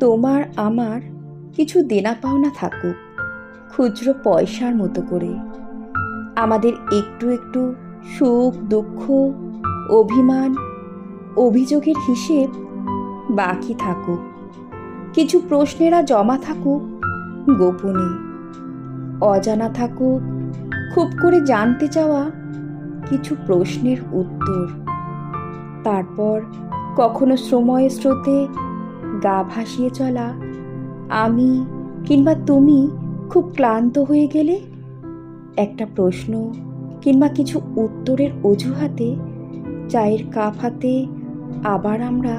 তোমার, আমার কিছু দেনা পাওনা থাকুক খুচরো পয়সার মতো করে। আমাদের একটু একটু সুখ, দুঃখ, অভিমান, অভিযোগের হিসেব বাকি থাকুক। কিছু প্রশ্নেরা জমা থাকুক গোপনে। অজানা থাকুক, খুব করে জানতে চাওয়া কিছু প্রশ্নের উত্তর। তারপর কখনো সময়ের স্রোতে গা ভাসিয়ে চলা। আমি কিংবা তুমি খুব ক্লান্ত হয়ে গেলে? একটা প্রশ্ন কিংবা কিছু উত্তরের অজুহাতে চায়ের কাপ হাতে আবার আমরা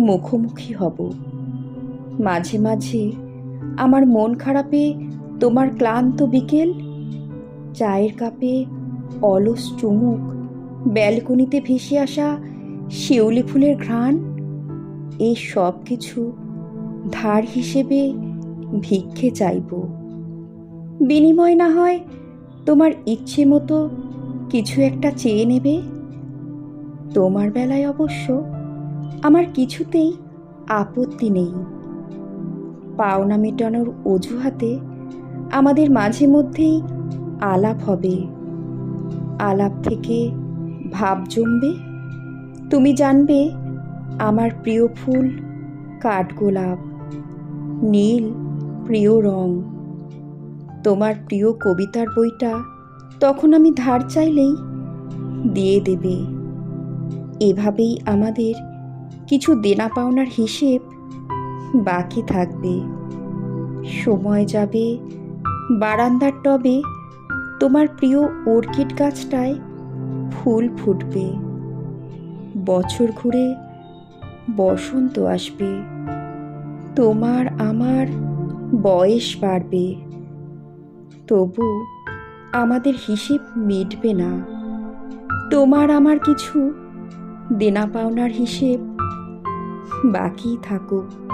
মুখোমুখি হব। মাঝে মাঝে আমার মন খারাপে তোমার ক্লান্ত বিকেল? চায়ের কাপে অলস চুমুক, ব্যালকনিতে ভেসে আসা শিউলি ফুলের ঘ্রাণ? এই সব কিছু ধার হিসেবে ভিক্ষে চাইব। বিনিময় না হয় তোমার ইচ্ছে মতো কিছু একটা চেয়ে নেবে। তোমার বেলায় অবশ্য আমার কিছুতেই আপত্তি নেই। পাওনা মেটানোর অজুহাতে আমাদের মাঝে মধ্যেই আলাপ হবে। আলাপ থেকে ভাব জমবে। তুমি জানবে আমার প্রিয় ফুল কাঠগোলাপ নীল, প্রিয় রং। তোমার প্রিয় কবিতার বইটা তখন আমি ধার চাইলেই দিয়ে দেবে। এভাবেই আমাদের কিছু দেনা পাওনার হিসেব বাকি থাকবে। সময় যাবে, বারান্দার টবে তোমার প্রিয় অর্কিড গাছটায় ফুল ফুটবে। বছর ঘুরে বসন্ত আসবে। তোমার আমার বয়স বাড়বে। তবু আমাদের হিসেব মিটবে না। তোমার আমার কিছু দেনা পাওনার হিসেব বাকি থাকুক।